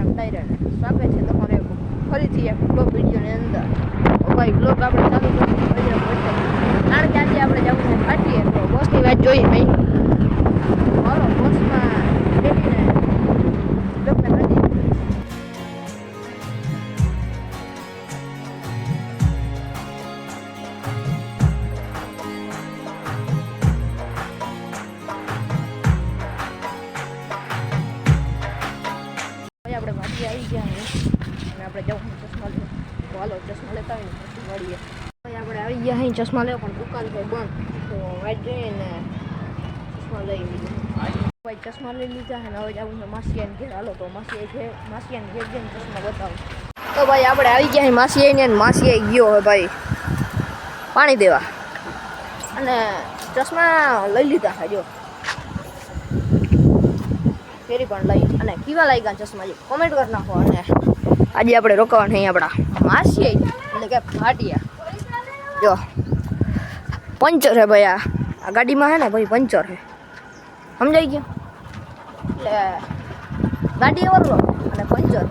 રામ ડાયરાને સ્વાગત છે તમારે ફરીથી એક બ્લોગ વિડીયોની અંદર. ભાઈ બ્લોગ આપણે ચાલુ કરીશું કારણ કે આજે આપણે જવું છે ફાટીએ તો બોસની વાત જોઈએ ચશ્મા હોય ને ભાઈ આવી ગયા ચશ્મા લેવા, પણ દુકાન તો બંધ. ને ચશ્મા લઈ લીધા. ભાઈ ચશ્મા લઈ લીધા અને હવે જવું છે માસિયાને ઘેર. હાલો, તો માસી છે માસિયાને ઘેર જઈને ચશ્મા બતાવું. તો ભાઈ આપણે આવી ગયા માસી અને માસી આવી ગયો હવે ભાઈ. પાણી દેવા. અને ચશ્મા લઈ લીધા છે જો. ફેરી પણ લઈ. અને કેવા લાગ્યા ચશ્મા, જે? કોમેન્ટ કરી નાખો અને આજે આપણે રોકાવાનું અહીં આપણા માસી એટલે કે ભાટિયા. જો પંચર હે ભાઈ આ. ગાડીમાં હે ને ભાઈ પંચર હે સમજાઈ ગયો? એટલે ગાડી ઓરલો અને પંચર.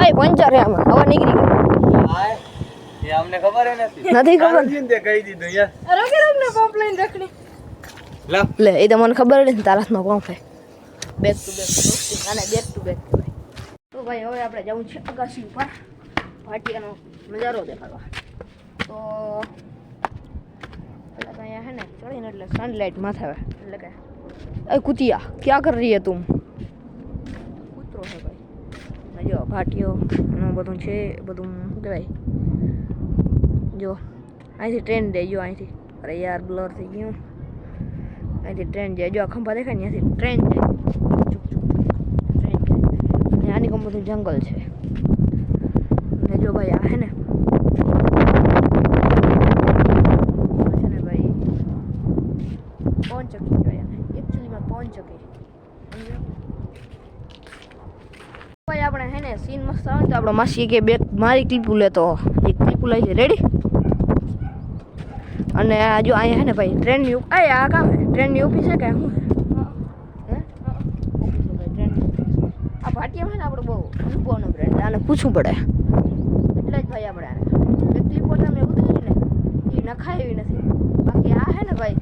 હે પંચર હે આમાં. હવા નીકળી ગઈ. હાય. અમને ખબર નથી. નથી ખબર? કહી દીધું યાર લા. લે એ તો મને ખબર નથી તારા હાથનો પંપ હે બેક ટુ બેક અને બેક ટુ બેક તો ભાઈ, હવે આપણે જવું છે અગાસી ઉપર. ભાટિયાનો નજારો દેખાડવા. તો તો અહીંયા હે ને ચડીને એટલે સનલાઇટ માથે આવે. એટલે કે એ કુતિયા, ક્યાં કર રહી તું? કૂતરો છે ભાઈ. જો ભાટિયો એનું બધું છે, બધું શું કહેવાય? જો, અહીંથી ટ્રેન દે જો અહીંથી. અરે યાર બ્લર થઈ ગયું. અહીંથી ટ્રેન જાય. જો આ ખંભા દેખાય ને, ત્યાંથી ટ્રેન જાય ચૂક ચૂક ટ્રેન જાય અને આની કમ બધું જંગલ છે. ને જો ભાઈ આ હે ને છે ને ભાઈ પોન ચક્કી કહેવાય એકચ્યુઅલીમાં ચકી ચક્કી સમજ્યો? ભાઈ આપણે હે ને સીન મસ્ત આવે તો આપણે માસી કે બે મારી ક્લિપુ લેતો. એક ક્લિપુ લઈ છે રેડી અને આજુ અહીંયા હે ને ભાઈ ટ્રેનની આ કામ ટ્રેનની ઓફિસ છે કે હે ઓફિસ છે ભાઈ ટ્રેનની ઓફિસ આ ભાટિયા છે ને આપણે બહુ અનુભવનો બ્રેન્ડ આને પૂછવું પડે. એટલે જ ભાઈ આપણે આને. વ્યક્તિ પોતા મેં ઉતારી ને, એ નખાય એવી નથી. બાકી આ હે ને ભાઈ,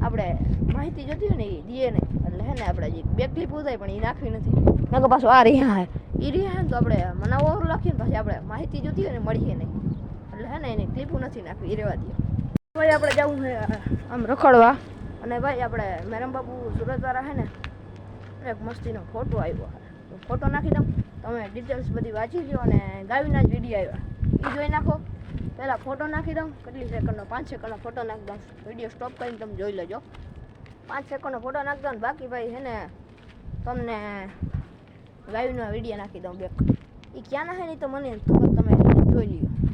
આપણે માહિતી જોતી હોય ને એ દીએ નહીં એટલે હે ને આપણે જે બે ક્લિપ ઉતારી પણ એ નાખવી નથી. નકર પાછું આ રહ્યા હે. એ રહ્યા હે ને તો આપણે મનાવો લખીએ ને પછી આપણે માહિતી જોતી હોય ને મળીએ નહીં. એટલે હે ને એને ક્લિપો નથી નાખવી, એ રહેવા દઈએ ભાઈ આપણે જવું છે આમ રખડવા. અને ભાઈ આપણે મેરમ બાપુ સુરતવાળા હે ને એક મસ્તીનો ફોટો આવ્યો તો ફોટો નાખી દઉં, તમે ડિટેલ્સ બધી વાંચી લો અને ગાવીના જ વીડિયો આવ્યા. એ જોઈ નાખો. પહેલાં ફોટો નાખી દઉં, કેટલી સેકન્ડનો? પાંચ સેકન્ડનો ફોટો નાખી દઉં. વીડિયો સ્ટોપ કરીને તમે જોઈ લેજો. પાંચ સેકન્ડનો ફોટો નાખી દઉં બાકી ભાઈ હે ને, તમને ગાયનો વીડિયો નાખી દઉં બેક એ ક્યાં હે નહીં તો મને તમે જોઈ લ્યો.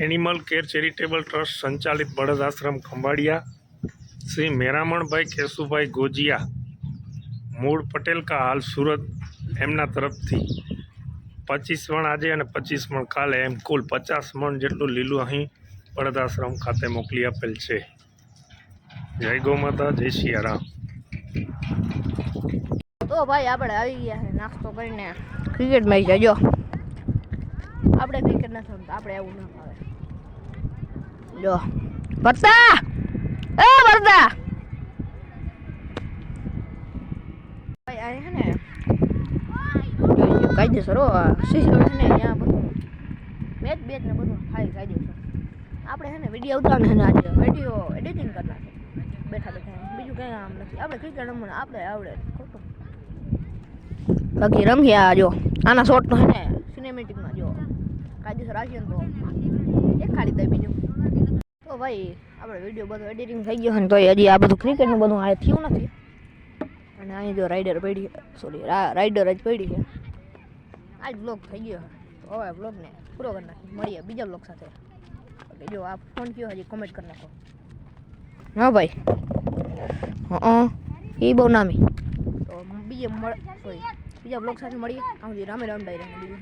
એનિમલ કેર ચેરિટેબલ ટ્રસ્ટ સંચાલિત બળદ આશ્રમ ખંભાળિયા, શ્રી મેરામણભાઈ કેશુભાઈ ગોજિયા, મૂળ પટેલ કા હાલ સુરત એમના તરફથી. પચીસ મણ આજે અને પચીસ મણ કાલે એમ કુલ પચાસ મણ જેટલું લીલું અહીં બળદ આશ્રમ ખાતે મોકલી આપેલ છે. જય ગૌમાતા જય સિયારામ તો ભાઈ આપણે આવી ગયા નાસ્તો કરીને. ક્રિકેટ મેચ જો. આપણે ક્રિકેટ નથી રમતા આપણે એવું ના આવે. જો ભરતા! એ ભરતા! કાયદેસર હો સીસી છે ને અહીંયા બધું મેચ બેચ ને બધું થાય કાયદેસર. આપણે છે ને વીડિયો ઉતારને છે ને આજે. વીડિયો એડિટિંગ કરી નાખે બેઠા બેઠા બીજું કંઈ આમ નથી. આપણે ક્રિકેટ રમવાનું આપણે આવડે ખોટું. બાકી રમ્યા જો. આના શોર્ટનો છે ને સિનેમેટિકમાં જો. તો દેખાડી દે બીજું. ભાઈ, આપણે વીડિયો બધું એડિટિંગ થઈ ગયો ને તો હજી આ બધું ક્રિકેટનું બધું આ થયું નથી. અને અહીં જો રાઇડર પડી સોરી રાઈડર જ પડી છે. આ જ બ્લોક થઈ ગયો તો હવે બ્લોગને પૂરો કરી નાખીએ. મળીએ બીજા બ્લોગ સાથે. જો આ ફોન કયો હજી કોમેન્ટ કરી નાખો. હા ભાઈ. હા એ બહુ નામી. તો બીજે મળ બીજા બ્લોગ સાથે મળીએ. આમ રામે રામ ડાયરા બીજું?